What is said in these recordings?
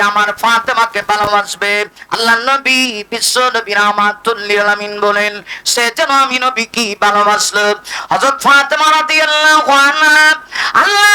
আমার ফাতেমাকে ভালোবাসবে। আল্লাহ নবী, বিশ্ব নবী আলামিন বলেন, সে যেন কি ভালোবাসলো। হযরত ফাতেমা রাদিয়াল্লাহু আনহা, আল্লাহ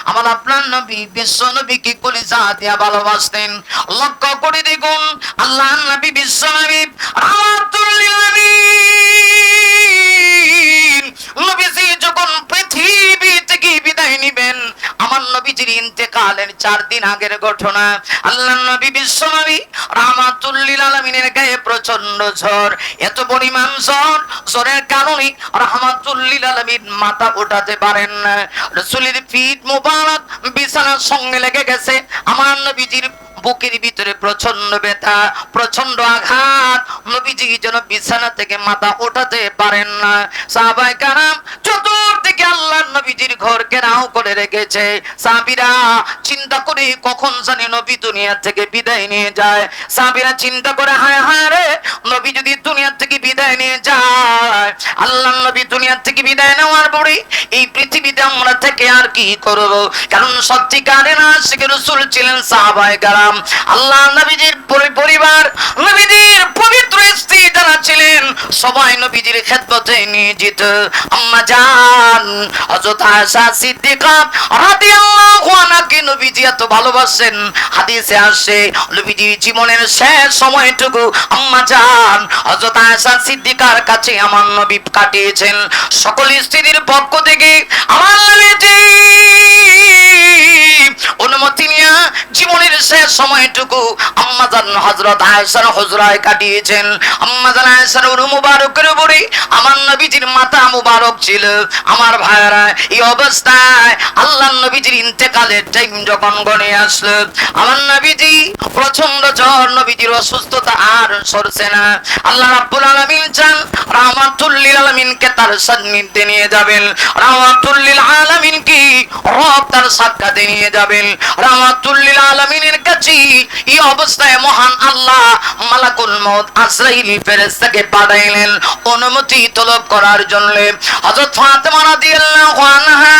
আমার আপনার নবী, বিশ্ব নবীকে করে দিয়া ভালোবাসতেন। লক্ষ্য করে দেখুন আল্লাহ নবী, বিশ্ব নবী নবীজি যখন পৃথিবী থেকে বিদায় নিবেন? আমার নবীজির ইন্তেকালের চার দিন আগের ঘটনা। আল্লাহ নবী বিশ্ব নবী রাহমাতুল্লিল আলামিনের গায়ে প্রচণ্ড ঝড়, এত পরিমাণ ঝড়, ঝড়ের কারণে আলামিন মাথা পারেন পিঠ বিছানার সঙ্গে লেগে গেছে। আমার নবীজির বুকের ভিতরে প্রচণ্ড ব্যথা প্রচণ্ড আঘাত। নবীজি যেন বিছানা থেকে মাথা ওঠাতে পারেন না। সাহাবায়ে কারাম চতুর্দিকে আল্লাহর নবীজির ঘর ঘেরাও করে রেখেছে। সাহাবীরা চিন্তা করে কখন নবী দুনিয়া থেকে বিদায় নিয়ে যায়। সাহাবীরা চিন্তা করে, হায় হায় রে, নবী যদি দুনিয়া থেকে বিদায় নিয়ে যায় আল্লাহ নবী দুনিয়া থেকে বিদায় নেওয়ার পরে এই পৃথিবীতে আমরা থেকে আর কি করব? কারণ রসুল ছিলেন সাহাবায়ে কারাম। আল্লাহ নবীজির পরিবার নবীজির পবিত্র স্ত্রী সবাই নবীজির খেদমতে নিয়োজিত। আম্মা জান, হযরত আয়েশা সিদ্দিকা রাদিয়াল্লাহু আনহাকে নবীজি এত ভালোবাসেন। হাদিসে আসে, নবীজির জীবনের শেষ সময়টুকু আম্মা জান, হযরত আয়েশা সিদ্দিকার কাছে আমার নবী কাটিয়েছেন। সকল স্ত্রীর পক্ষ থেকে আমার নবীজি অনুমতি নিয়ে জীবনের শেষ সময়টুকু আম্মাজান হযরত আয়েশার হুজরায় কাটিয়েছেন। আম্মাজান আয়েশার মুবারকের উপরে। আমার নবীজির মাথা মুবারক ছিল। আমার ভাইরা এই অবস্থায় আল্লাহ নবীজির ইন্তেকালের টাইম যখন গণে আসলো, আমার নবীজি প্রচণ্ড জ্বর, নবীজির অসুস্থতা আর সরছে না। আল্লাহ রাব্বুল আলামিন চান রাহমাতুল্লিল আলামিনকে তার সান্নিধ্যে নিয়ে যাবেন। রাহমাতুল্লিল আলামিন কি রব তার সাক্ষাতে নিয়ে যাবেন। রাহমাতুল্লিল আলামিনের কাছে এই অবস্থায় মহান আল্লাহ মালাকুল মউত আজরাইল ফেরেশতাকে পাঠাইলেন। অনুমতি তলব করার জন্য। হযরত ফাতেমা রাদিয়াল্লাহু আনহা,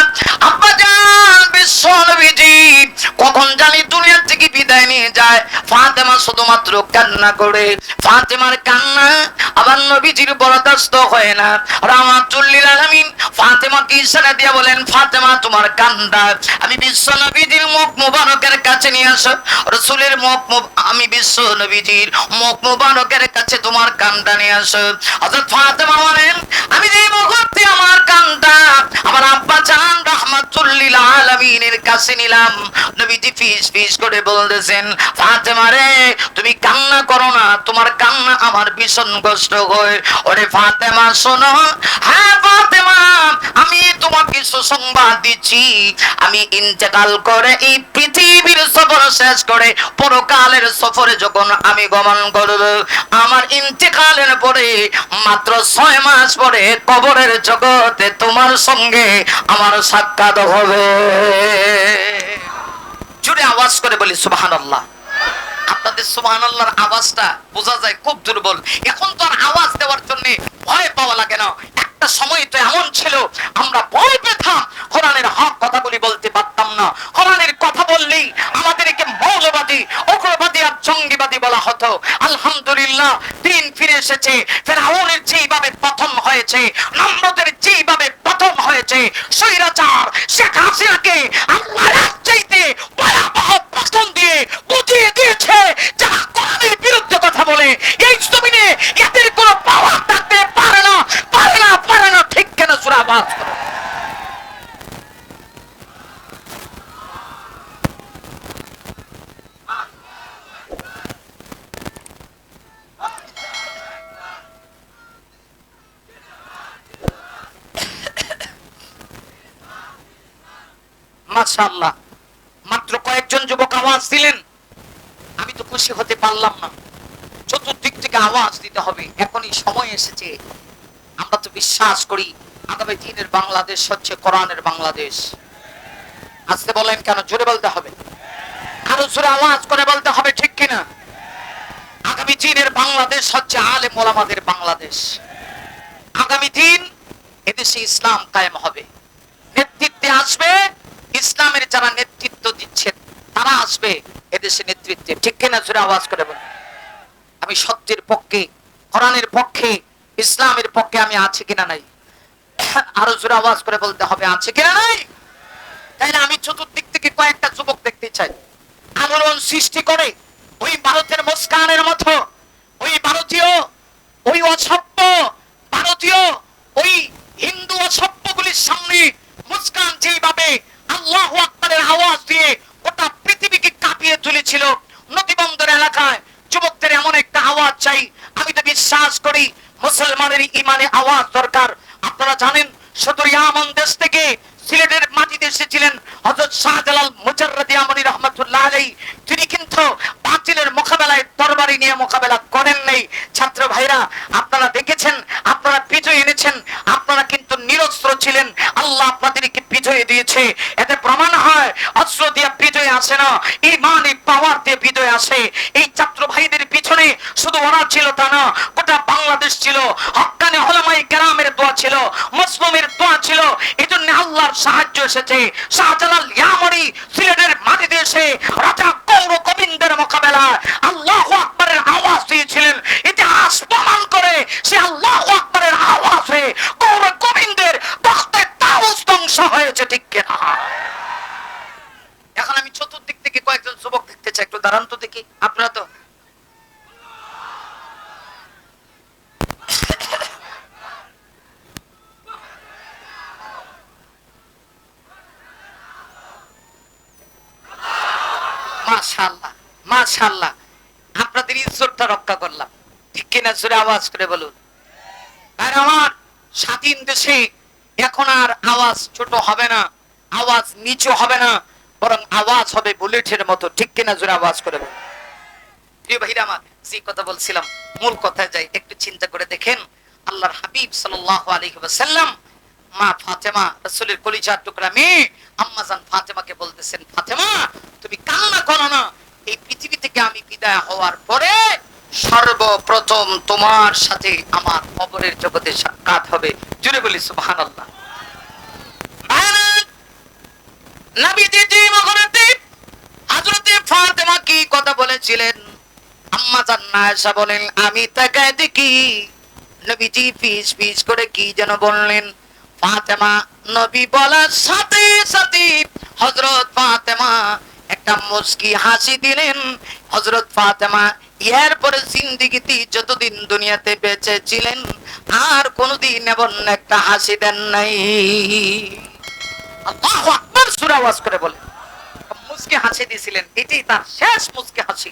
আব্বা জান, বিশ্ব নবীজি, কখন জানি দুনিয়া থেকে বিদায় নিয়ে যায়? ফাতেমা শুধুমাত্র কান্না করে। ফাতেমার কান্না আবার নবীজির বরদাস্ত হয় না। রাহমাতুল্লিল আলামিন ফাতেমাকে ইশারা দিয়ে বলেন, ফাতেমা, তোমার কান্দা আমি বিশ্ব নবীজির মুখ মুবারকের কাছে নিয়ে আসো। রসুলের মুখ আমি বিশ্ব নবীজির মুখ মুবারকের কাছে তোমার কান্দা নিয়ে আসো। হযরত ফাতেমা বলেন, আমি যে মুহূর্তে আমার কান্দা আমার আব্বা চান আলামিনের কাছে নিলাম। নবীজি ফিস ফিস করে বলতেছেন ফাতেমা রে, তুমি কান্না করো না, তোমার কান্না আমার ভীষণ কষ্ট হয়। ওরে ফাতেমা, শোনো। হ্যাঁ ফাতেমা, আমি তোমাকে সুসংবাদ দিচ্ছি। আমি ইন্তেকাল করে এই পৃথিবীর সফর শেষ করে পরকালের সফরে যখন আমি গমন করব, আমার ইন্তেকালের পরে, মাত্র ছয় মাস পরে কবরের জগতে তোমার সঙ্গে আমার সাক্ষাৎ হবে। জুড়ে আওয়াজ করে বলি, সুবহানাল্লাহ। আপনাদের সুবহান আল্লাহর আওয়াজটা বোঝা যায় খুব দুর্বল। এখন তো আর আওয়াজ দেওয়ার জন্য ভয় পাওয়া লাগে না। একটা সময় তো এমন ছিল, আমরা ভয় পেতাম। কোরআনের হক কথাগুলি বলতে পারতাম না। কোরআনের কথা বললেই আমাদেরকে মৌলবাদী, উগ্রবাদী আর জঙ্গিবাদী বলা হতো। আলহামদুলিল্লাহ, দিন ফিরে এসেছে। ফেরাউনের যেইভাবে প্রথম হয়েছে, নম্রদের যেইভাবে প্রথম হয়েছে, স্বৈরাচার শেখ হাসিনাকে আল্লাহর চাইতে ভয়াবহ পতন দিয়ে বুঝিয়ে দিয়েছে যারা কোরআনের বিরুদ্ধে কথা বলে এই জমিনে এদের কোনো পাওয়ার থাকতে পারে না পারে না পারে না ঠিক কেন সুরাবাদ মাশাআল্লাহ মাত্র কয়েকজন যুবক আওয়াজ দিলেন। আমি তো খুশি হতে পারলাম না। চতুর্দিক থেকে আওয়াজ দিতে হবে। এখনই সময় এসেছে। আমরা তো বিশ্বাস করি আগামী দিনের বাংলাদেশ হচ্ছে কোরআনের বাংলাদেশ। আসতে বলেন কেন? জোরে বলতে হবে। আরও জোরে আওয়াজ করে বলতে হবে, ঠিক কিনা? আগামী দিনের বাংলাদেশ হচ্ছে আলে মোলামাদের বাংলাদেশ। আগামী দিন এদেশে ইসলাম কায়েম হবে। নেতৃত্বে আসবে ইসলামের যারা নেতৃত্ব দিচ্ছেন, তারা আসবে এদেশে নেতৃত্বে। ঠিক কিনা জোরে আওয়াজ করে বলেন। আমি সত্যের পক্ষে, কোরআনের পক্ষে, ইসলামের পক্ষে আমি আছি কিনা নাই? আরও জোরে আওয়াজ করে বলতে হবে, আছে কিনা নাই? তাই আমি চতুর্দিক থেকে কয়েকটা যুবক দেখতে চাই। আন্দোলন সৃষ্টি করে ওই ভারতের মুস্কানের মতো, ওই ভারতীয়, ওই অসভ্য ভারতীয় ওই হিন্দু অসভ্যগুলির সামনে মুস্কান যেইভাবে আল্লাহ আকবরের আওয়াজ দিয়ে গোটা পৃথিবীকে কাঁপিয়ে তুলেছিল। নদীবন্দর এলাকায় যুবকদের এমন একটা আওয়াজ চাই, আমি তো বিশ্বাস করি মুসলমানের ইমানে আওয়াজ দরকার। আপনারা জানেন শুধু ইয়ামন দেশ থেকে সিলেটের মাটিতে এসেছিলেন হযরত শাহজালাল মুজাররদি আমনি রহমাতুল্লাহ আলাইহি। তিনি কিন্তু বাতিলের মোকাবেলায় তরবারি নিয়ে মোকাবেলা করেন নাই। ছাত্র ভাইরা, আপনারা দেখেছেন, আপনারা বিজয় এনেছেন, আপনারা কিন্তু নিরস্ত্র ছিলেন। আল্লাহ আপনাদেরকে বিজয় দিয়েছে। এতে প্রমাণ হয়, অস্ত্র দিয়ে বিজয় আসে না ইমানি পাওয়ার দিয়ে বিজয় আসে। এই ছাত্র ভাইদের পিছনে শুধু ওরা ছিল তা না, গোটা বাংলাদেশ ছিল। হক্কানে হলামাই কেরামের দোয়া ছিল, মুসলিমের দোয়া ছিল। আল্লাহর সাহায্য এসেছে। শাহজালাল ইয়ামরি সিলেটের মাটিতে এসে রাজা কৌর গোবিন্দের মোকাবেলা আল্লাহ আকবরের আওয়াজ দিয়েছিলেন। ইতিহাস প্রমাণ করে সে আল্লাহ আকবরের আওয়াজে কৌর গোবিন্দের রক্তে তাউস ধ্বংস হয়েছে, ঠিক কিনা? এখন আমি চতুর্দিক থেকে কয়েকজন যুবক দেখতে চাই, একটু দাঁড়ান তো দেখি। আপনারা তো মাশাআল্লাহ মাশাআল্লাহ। আপনাদের ইজ্জতটা রক্ষা করলাম। ঠিক কিনা আওয়াজ করে বলুন। আর আমার, স্বাধীন দেশে এখন আর আওয়াজ ছোট হবে না, আওয়াজ নিচু হবে না, বরং আওয়াজ হবে বুলেটের মতো। ঠিক কিনা জোরে আওয়াজ করে বলুন। প্রিয় ভাইরা আমার, যে কথা বলছিলাম, মূল কথায় যাই, একটু চিন্তা করে দেখেন, আল্লাহর হাবিব সাল্লাল্লাহু আলাইহি ওয়াসাল্লাম মা ফাতেমা, রাসূলের কলিজার টুকরা মেয়ে আম্মাজান ফাতেমাকে বলতেছেন, ফাতেমা, তুমি কান্না করো না। এই পৃথিবী থেকে আমি বিদায় হওয়ার পরে সর্বপ্রথম তোমার সাথে আমার কবরের জগতে সাক্ষাৎ হবে। জুড়ে বলি ফাতেমা কি কথা বলেছিলেন? আম্মা জান্নায়সা বলেন, আমি তাকায় দেখি। নবীজি পিস পিস করে কি যেন বললেন ফাতেমা নবী বলার সাথে সাথে হযরত ফাতেমা একটা হাসি দিলেন। হযরত ফাতেমা যতদিন দুনিয়াতে বেঁচে ছিলেন, আর কোনোদিন এমন একটা হাসি দেন নাই। আল্লাহু করে বলে মুস্কি হাসি দিয়েছিলেন এটাই তার শেষ মুস্কি হাসি।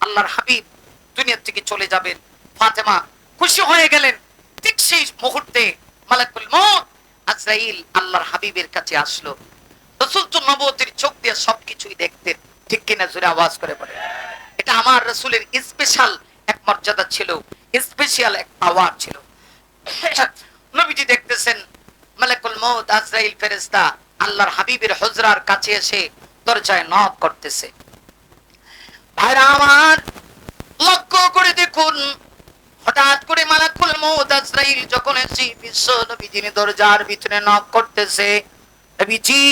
আল্লাহর হাবিব দুনিয়া থেকে চলে যাবেন। ফাতেমা খুশি হয়ে গেলেন। ঠিক সেই মুহূর্তে মালাকুল মউত আজরাইল আল্লাহর হাবিবের কাছে আসলো। রসুল তো নবতির চোখ দিয়ে সবকিছুই দেখতেন, ঠিক কিনা জোরে আওয়াজ করে বলে। এটা আমার রসুলের স্পেশাল এক মর্যাদা ছিল স্পেশাল এক পাওয়ার ছিল। নবীজি দেখতেছেন, মালাকুল মউত, আজরাইল ফেরেশতা আল্লাহর হাবিবের হজরার কাছে এসে দরজায় নক করতেছে। ভাইরা আমার, লক্ষ্য করে দেখুন হঠাৎ করে মালাকুল আজরাইল যখন এসে বিশ্ব নবী নবীজির দরজার ভিতরে নক করতেছে, নবীজি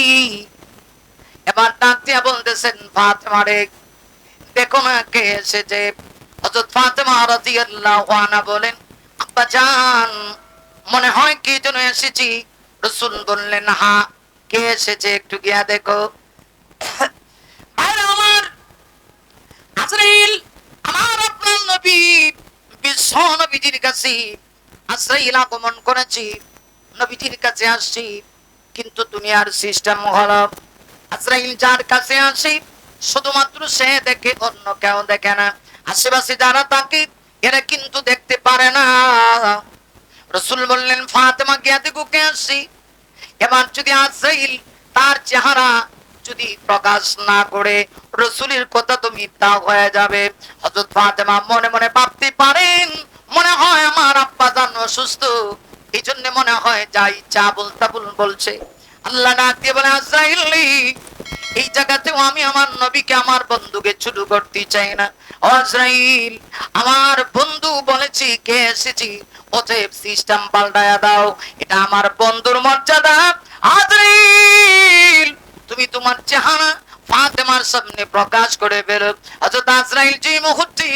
এবার ডাক দিয়া বলতেছেন, ফাতেমা রে, দেখো না কে এসেছে? হযরত ফাতেমা রাদিয়াল্লাহু আনহা বলেন, আব্বা জান, মনে হয় কি যেন এসেছি? রাসূল বললেন হ্যাঁ কে এসেছে একটু গিয়া দেখো। ভাইরা আমার, আজরাইল, আমার আপনার নবী নবীজির কাছে করেছি নবীজির কাছে আসছি, কিন্তু দুনিয়ার সিস্টেম হলো যার কাছে আসি, শুধুমাত্র সে দেখে, অন্য কেউ দেখে না। আশেপাশে যারা তাকে এরা কিন্তু দেখতে পারে না। রসুল বললেন, ফাতেমা গিয়া দেখো কে আসি। এবার যদি আজরাইল তার চেহারা যদি প্রকাশ না করে রসুলের কথা তো মিথ্যা হয়ে যাবে। হযরত ফাতেমা মনে মনে ভাবতে পারেন, মনে হয় আমার আব্বা জান অসুস্থ। এই জন্য মনে হয় যাই চা বলতা বল বলছে। আল্লাহ ডাক দিয়ে বলে, আজরাইল, এই জায়গাতেও আমি আমার নবীকে, আমার বন্ধুকে ছোট করতে চাই না। ও আজরাইল, আমার বন্ধু বলেছি, কে এসেছি? অতএব সিস্টেম পাল্টায়া দাও। এটা আমার বন্ধুর মর্যাদা। আজরাইল তুমি তোমার চেহারা ফাতেমার সামনে প্রকাশ করে বেরো হযরত আজরাইল যে মুহূর্তে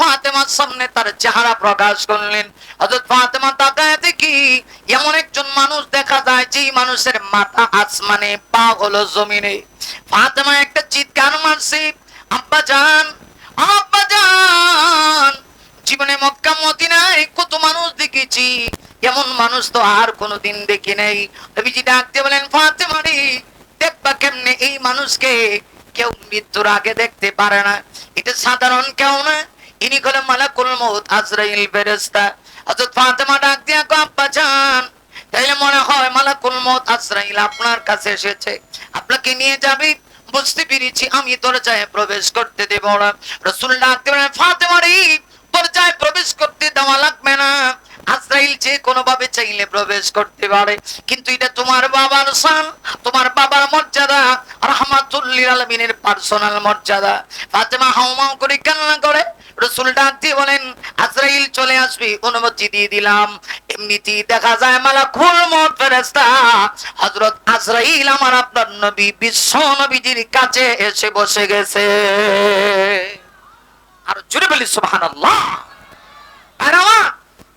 ফাতেমার সামনে তার চেহারা প্রকাশ করলেন। হযরত ফাতেমা তাকায় দেখি, এমন একজন মানুষ দেখা যায় যেই মানুষের মাথা আসমানে পা হলো জমিনে। ফাতেমা একটা চিৎকার মারছে, আব্বা জান আব্বা জান, জীবনে মক্কা, মদিনায় কত মানুষ দেখেছি। এমন মানুষ তো আর কোনোদিন দেখি নাই। নবীজি ডাকতে বলেন, ফাতেমা রে দেখবা কেমনে এই মানুষকে কেউ মৃত্যুর আগে দেখতে পারে না। এটা সাধারণ কেউ না। ইনি হলেন মালাকুল মউত, আজরাইল ফেরেশতা। হযরত ফাতেমা ডাক দিয়া কো আব্বা জান, তাইলে মনে হয় মালাকুল মউত, আজরাইল আপনার কাছে এসেছে। আপনাকে নিয়ে যাবে। বুঝতে পেরেছি, আমি তোর দরজায় প্রবেশ করতে দেব না। রসুল ডাকতে বলেন ফাতেমা রে, দরজায় প্রবেশ করতে দেওয়া লাগবে না। আজরাইল যে কোনো ভাবে চাইলে প্রবেশ করতে পারে, কিন্তু এটা তোমার বাবার শান তোমার বাবার মর্যাদা, রহমাতুল্লিল আলমিনের পার্সোনাল মর্যাদা। ফাতেমা হাউমাউ করে কান্না করে, রসুল ডাক দিয়ে বলেন, আজরাইল চলে আসবি, অনুমতি দিয়ে দিলাম। এমনিতেই দেখা যায়, মালাকুল মউত ফেরেশতা, হযরত আজরাইল আমার আপনার নবী, বিশ্ব নবীজির কাছে এসে বসে গেছে। আর জুড়ে বলি, সুবহানাল্লাহ। আর আমার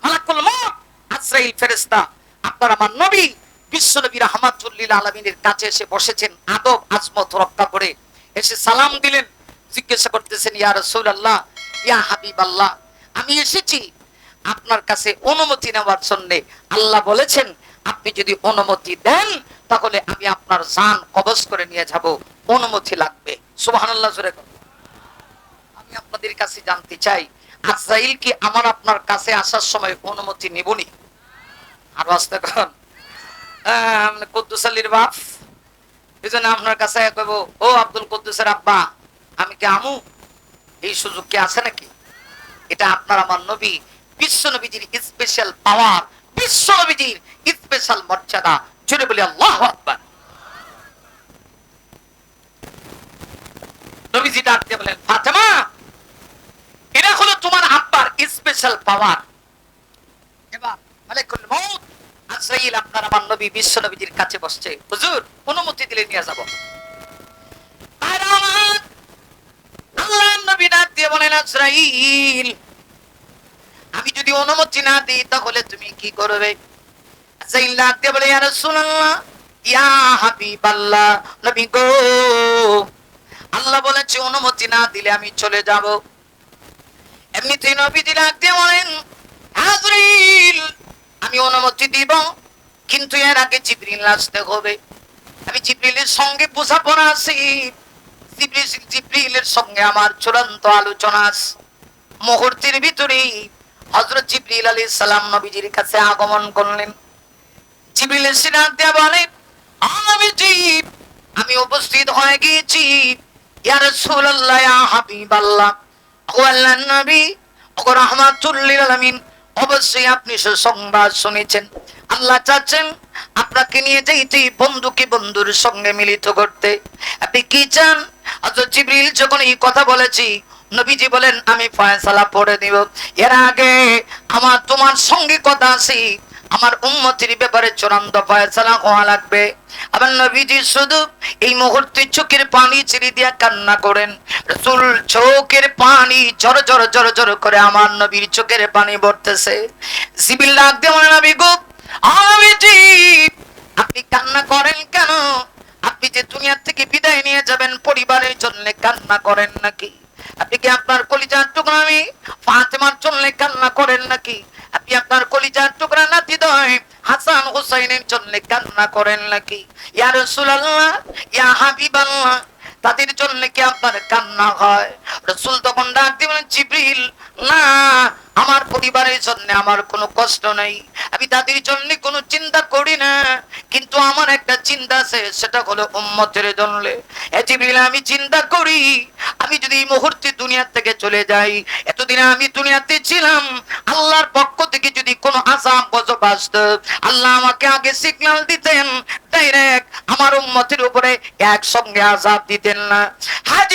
মালাকুল মউত। আজরাইল ফেরেশতা, আপনার আমার নবী বিশ্ব নবী রহমাতুল্লিল আলমিনের কাছে এসে বসেছেন, আদব, আজমত রক্ষা করে। এসে সালাম দিলেন, জিজ্ঞাসা করতেছেন, ইয়া রাসূলুল্লাহ, ইয়া হাবিবাল্লাহ, আমি এসেছি আপনার কাছে অনুমতি নেওয়ার জন্য। আল্লাহ বলেছেন, আপনি যদি অনুমতি দেন, তাহলে আমি আপনার জান কবজ করে নিয়ে যাব। অনুমতি লাগবে। জোরে আমি আপনাদের কাছে জানতে চাই আজরাইল কি আমার আপনার কাছে আসার সময় অনুমতি নিবনি। আর আসতে কন। কুদ্দুস আলীর বাপ। এই জন্য আপনার কাছে ও আব্দুল কুদ্দুসের আব্বা, আমি কি আমু? এই সুযোগ কি আছে নাকি? এটা আপনার আমার নবী, বিশ্ব নবীজির স্পেশাল পাওয়ার বিশ্ব নবীজির স্পেশাল মর্যাদা। জুড়ে বলি, আল্লাহ আকবার। নবীজি ডাক দিয়ে বলেন, ফাতেমা এটা হলো তোমার আব্বার স্পেশাল পাওয়ার এবার মালিকুল মউত আজরাইল আপনার আমার নবী, বিশ্ব নবীজির কাছে বসছে। হুজুর, অনুমতি দিলে নিয়ে যাব। নবী দিয়ে বলেন, আজরাইল, আমি যদি অনুমতি না দিই, তাহলে তুমি কি করবে? আজরাইল ডাক দিয়ে বলে, ইয়া রাসূলুল্লাহ, ইয়া নবী গো, আল্লাহ বলেছে অনুমতি না দিলে আমি চলে যাব। এমনিতেই নবীজি দিয়ে বলেন। আমি অনুমতি দিব, কিন্তু এর আগে জিবরিল আসতে হবে। আমি জিবরিলের সঙ্গে বোঝাপড়া আছি। সঙ্গে আমার চূড়ান্ত আলোচনা মুহূর্তের ভিতরেই জিবরিল আলাইহিস সালাম নবীজির কাছে আগমন করলেন। জিবরিল এসে দিয়ে বলে আমি জিব আমি উপস্থিত হয়ে গিয়েছি। ইয়া রাসূলুল্লাহ, ইয়া হাবিবাল্লাহ। ও আল্লাহর নবী ও রাহমাতুল লিল আলামিন, অবশ্যই আপনি সুসংবাদ শুনেছেন। আল্লাহ চাচ্ছেন আপনাকে নিয়ে যাইতে বন্ধুকে বন্ধুর সঙ্গে মিলিত করতে। আপনি কি চান? জিবরিল যখন এই কথা বলেছি, নবীজি বলেন, আমি ফয়সালা পড়ে দিব এর আগে আমার তোমার সঙ্গে কথা আছে আমার উম্মতির ব্যাপারে চূড়ান্ত ফয়সালা হওয়া লাগবে। আবার নবীজি শুধু এই মুহূর্তে চোখের পানি ছেড়ে দিয়া কান্না করেন। রসুল চোখের পানি জর জর জর জর করে আমার নবীর চোখের পানি পড়তেছে সিবিল দিয়ে বলে, নবী গো নবীজি, আপনি কান্না করেন কেন? আপনি যে দুনিয়া থেকে বিদায় নিয়ে যাবেন, পরিবারের জন্য কান্না করেন নাকি? আপনি কি আপনার কলিজার টুকরা আমি ফাতেমার জন্য কান্না করেন নাকি? আপনি আপনার কলিজার টুকরা নাতি দয় হাসান হুসাইনের জন্য কান্না করেন নাকি? ইয়া রাসূলুল্লাহ, ইয়া হাবিবাল্লাহ, তাদের জন্য কি আপনার কান্না হয়? রসুল তখন ডাক দিবেন জিবিল না। আমার পরিবারের জন্য আমার কোনো কষ্ট নেই। আমি তাদের জন্য কোনো চিন্তা করি না। কিন্তু আমার একটা চিন্তা আছে, সেটা হলো উম্মতের জন্য। এ জিবরিল, আমি চিন্তা করি, আমি যদি এই মুহূর্তে দুনিয়া থেকে চলে যাই, এতদিন আমি দুনিয়াতে ছিলাম, আল্লাহর পক্ষ থেকে যদি কোনো আসাম গজব আসতো, আল্লাহ আমাকে আগে সিগন্যাল দিতেন ডাইরেক্ট আমার উম্মতের উপরে একসঙ্গে আজাব দিতেন না। হ্যাঁ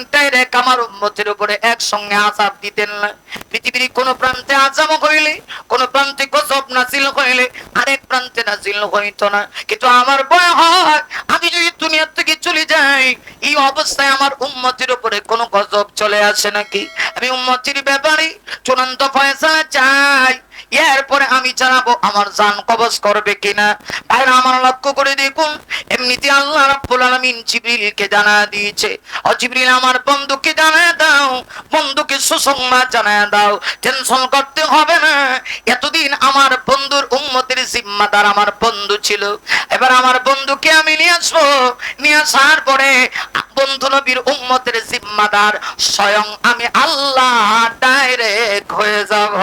রাব্বুল আলামিন ডাইরেক্ট আমার উম্মতের উপরে একসঙ্গে আযাব দিতেন না। পৃথিবীর কোন প্রান্তে আযাব হইলে কোন প্রান্তে গজব নাজিল হইলে আরেক প্রান্তে নাজিল হইতো না। কিন্তু আমার ভয় হয়, আমি যদি দুনিয়া থেকে চলে যাই, এই অবস্থায় আমার উম্মতের উপরে কোন গজব চলে আসে নাকি? আমি উম্মতির ব্যাপারে চূড়ান্ত ফয়সালা চাই। এরপরে আমি জানাব, আমার জান কবজ করবে কিনা? ভাইরা, আমার লক্ষ্য করে দেখুন, এমনিতে আল্লাহ রাব্বুল আলামিন জিবরিলকে জানা দিয়েছে। ও জিবরিল আমার বন্ধুকে জানা দাও, বন্ধুকে সুসংবাদ জানা দাও। টেনশন করতে হবে না। এতদিন আমার বন্ধুর উম্মতের জিম্মাদার আমার বন্ধু ছিল। এবার আমার বন্ধুকে আমি নিয়ে আসব। নিয়ে আসার পরে বন্ধু নবীর উম্মতের জিম্মাদার স্বয়ং আমি আল্লাহ ডাইরেক্ট হয়ে যাব।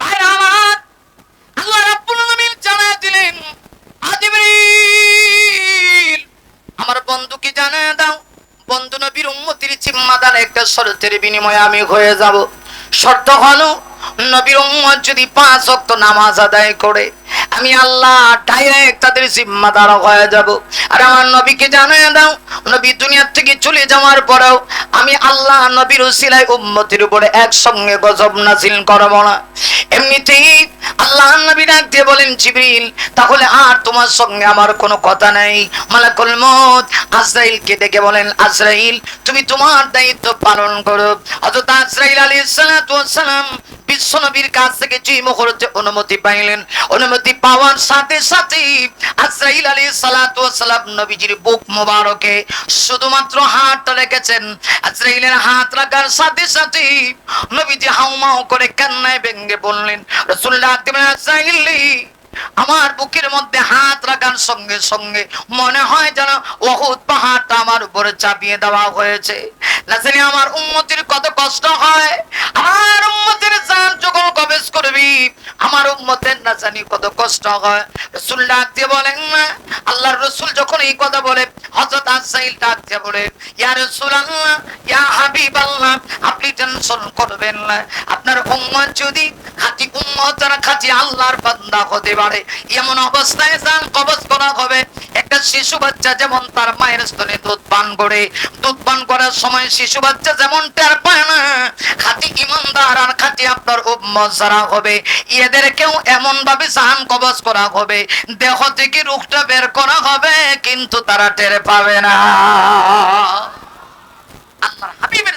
ভাইরা আমার আল্লাহ রাব্বুল আলামিন জানায় দিলেন আজিবরিল আমার বন্ধুকে জানায় দাও, বন্ধু নবীর উম্মতির জিম্মাদার একটা শর্তের বিনিময়ে আমি হয়ে যাব। শর্ত হলো, নবীর উম্মত যদি পাঁচ ওয়াক্ত নামাজ আদায় করে, আমি আল্লাহ ডাইরেক্ট তাদের জিম্মাদার হয়ে যাব। আর আমার নবীকে জানিয়ে দাও, নবী দুনিয়া থেকে চলে যাওয়ার পরেও আমি আল্লাহ নবীর উসিলায় উম্মতির উপরে একসঙ্গে গজব নাজিল করব না। আল্লাহ নবী বলেন, জিবরিল, তাহলে আর তোমার সঙ্গে আমার কোনো কথা নাই। মালাকুল মউত আজরাইলকে ডেকে বলেন, আজরাইল, তুমি তোমার দায়িত্ব পালন করো। আজরাইল আলাইহিস সালাতু ওয়াস সালাম বিশ্ব কাছ থেকে মুহূর্তে অনুমতি পাইলেন, অনুমতি পাওয়ার সাথে সাথে আজরাইল আলাইহিস সালাতু ওয়াস সালাম নবীজির বুক মোবারকে শুধুমাত্র হাত রেখেছেন। আজরাইলের হাত রাখার সাথে সাথে নবীজি হাউমাউ করে কান্নায় ভেঙ্গে বললেন দিবেন আজরাইল আমার বুকের মধ্যে হাত রাখার সঙ্গে সঙ্গে মনে হয় যেন ওহুদ পাহাড়টা আমার উপরে চাপিয়ে দেওয়া হয়েছে। আমার উন্মতির কত কষ্ট হয়। আমার উন্মতির কবেজ করবি, আমার উম্মতের না জানি কত কষ্ট হয়? রসুল ডাক দিয়ে বলেন আল্লাহর রসুল যখন এই কথা বলে, হযরত আসাইল ডাক দিয়ে বলে, ইয়া রাসূলুল্লাহ, ইয়া হাবিবাল্লাহ, আপনি টেনশন করবেন না। আপনার উম্মত যদি খাঁটি উম্মত যারা খাঁটি আল্লাহর বান্দা হতে পারে, এমন অবস্থায় যান করা হবে। একটা শিশু বাচ্চা যেমন তার মায়ের স্তনে দুধ পান করে, দুধ পান করার সময় শিশু বাচ্চা যেমন টের পায় না, খাঁটি ইমানদার আর খাঁটি আপনার উম্মত যারা হবে। এদেরকেও এমন ভাবে জান কবজ করা হবে। দেহ থেকে রোগটা বের করা হবে, কিন্তু তারা টের পাবে না। আল্লাহর হাবিবের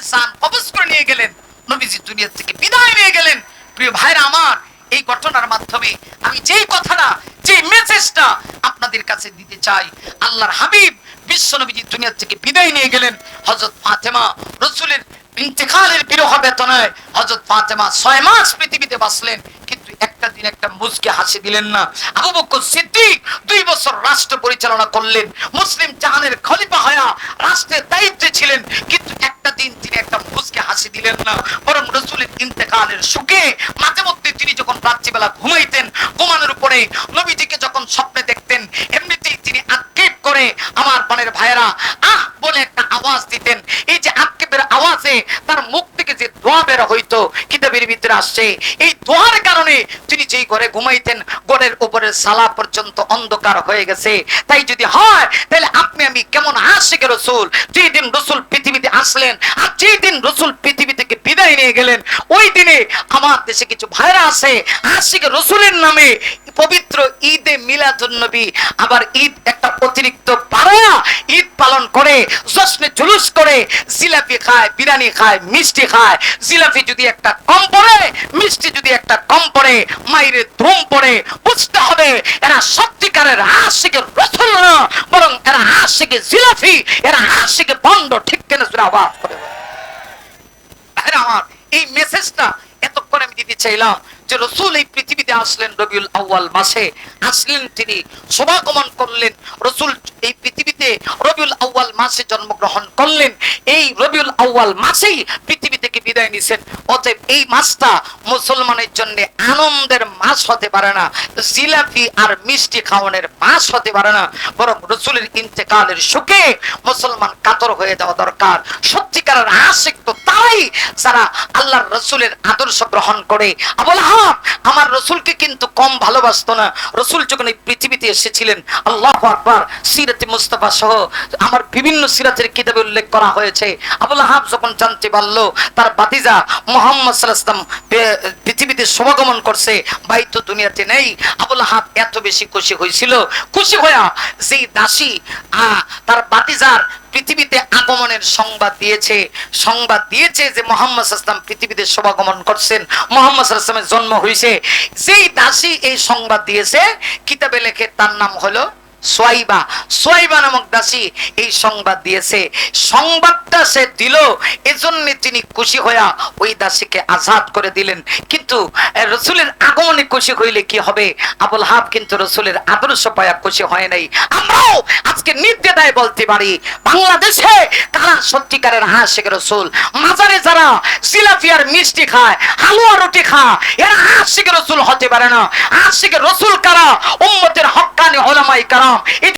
করে নিয়ে গেলেন। নবীজি দুনিয়া থেকে বিদায় নিয়ে গেলেন। প্রিয় ভাইরা আমার, এই ঘটনার মাধ্যমে আমি যেই কথাটা যে মেসেজটা আপনাদের কাছে দিতে চাই, আল্লাহর হাবিব বিশ্ব নবীজি দুনিয়া থেকে বিদায় নিয়ে গেলেন। হযরত ফাতেমা, রসুলের ইন্তেকালের বিরহ বেতনায় হযরত ফাতেমা ছয় মাস পৃথিবীতে বাঁচলেন, কিন্তু একটা দিন একটা মুচকে হাসি দিলেন না। আবু বকর সিদ্দিক দুই বছর রাষ্ট্র পরিচালনা করলেন, মুসলিম জাহানের খলিফা হয়া রাষ্ট্রের দায়িত্বে ছিলেন, কিন্তু একটা দিন তিনি একটা মুচকে হাসি দিলেন না। বরং রসুলের ইন্তেকালের সুখে মাঝে মধ্যে তিনি যখন রাত্রিবেলা ঘুমাইতেন, ঘুমানোর উপরে নবীজিকে যখন স্বপ্নে দেখতেন, এমনিতেই তিনি আক্ষেপ করে, আমার পানের ভাইয়েরা, আহ! বলে একটা আওয়াজ দিতেন। এই তার মুখ থেকে যে দোয়া বের হইতো কিতাবের ভিতরে আসছে, এই দোয়ার কারণে তিনি যেই ঘরে ঘুমাইতেন, ঘরের উপরের সালা পর্যন্ত অন্ধকার হয়ে গেছে। তাই যদি হয়, তাহলে আপনি আমি কেমন আশিকে রসুল? যেই দিন রসুল পৃথিবীতে আসলেন আর যেই দিন রসুল পৃথিবী থেকে বিদায় নিয়ে গেলেন, ওই দিনে আমার দেশে কিছু ভাইরা আছে, আশিকে রসুলের নামে পবিত্র ঈদে মিলাদুন নবী, আবার ঈদ একটা অতিরিক্ত পাড়া ঈদ পালন করে, জশ্নে জুলুস করে, জিলাপি খায়, বিরিয়ানি খায়, মিষ্টি খায়। জিলাপি যদি একটা কম পড়ে, মিষ্টি যদি একটা কম পড়ে, মাইরে ধুম পড়ে, বুঝতে হবে এরা সত্যিকারের আশিকের রসুল না, বরং এরা আশিকে জিলাপি, এরা আশিকে বন্ধ ঠিক কেন সুরা আওয়াজ করে? আমার, এই মেসেজটা এত আমি দিতে চাইলাম যে রসুল এই পৃথিবীতে আসলেন রবিউল আউয়াল মাসে। আসলেন তিনি, সমাগমন করলেন, রসুল এই পৃথিবীতে রবিউল আউয়াল মাসে জন্মগ্রহণ করলেন। এই রবিউল আউয়াল মাসেই পৃথিবী থেকে বিদায় নিছেন। অতএব এই মাসটা মুসলমানের জন্য আনন্দের মাস হতে পারে না। জিলাপি আর মিষ্টি খাওয়ানোর মাস হতে পারে না। বরং রসুলের ইন্তেকালের সুখে মুসলমান কাতর হয়ে যাওয়া দরকার। সত্যিকারের আশিক তো তারাই যারা আল্লাহর রসুলের আদর্শ গ্রহণ করে। আবুল আহাব আমার রসুলকে কিন্তু কম ভালোবাসতো না। রসুল যখন এই পৃথিবীতে এসেছিলেন, আল্লাহ আকবার, সিরাতে মুস্তাফা সহ আমার বিভিন্ন সিরাতের কিতাবে উল্লেখ করা হয়েছে। আবুল আহাব যখন জানতে পারল, তার বাতিজা মোহাম্মদ সাল্লাম পৃথিবীতে সমাগমন করছে, ভাই তো দুনিয়াতে নেই। আবুল আহাব এত বেশি খুশি হয়েছিল। খুশি হইয়া সেই দাসী তার বাতিজার পৃথিবীতে আগমনের সংবাদ দিয়েছে। সংবাদ দিয়েছে যে মোহাম্মদ ইসলাম পৃথিবীতে সমাগমন করছেন। মোহাম্মদ ইসলামের জন্ম হয়েছে যেই দাসী এই সংবাদ দিয়েছে, কিতাবে লেখে তার নাম হলো সোয়াইবা সোয়াইবা নামক দাসী এই সংবাদ দিয়েছে। সংবাদটা সে দিল, এজন্য তিনি খুশি হইয়া ওই দাসীকে আজাদ করে দিলেন। কিন্তু রসুলের আগমনে খুশি হইলে কি হবে? আবুল হাব কিন্তু রসুলের আদর্শ পায়া খুশি হয় নাই। আমরাও আজকে নির্দেদায় বলতে পারি, বাংলাদেশে কারা সত্যিকারের হাসিক রসুল? মাজারে যারা আর মিষ্টি খায়, হালুয়া রুটি খায়, এরা হাসিক রসুল হতে পারে না। হাসিক রসুল কারা? উম্মতের হক্কানি ওলামাই কারাম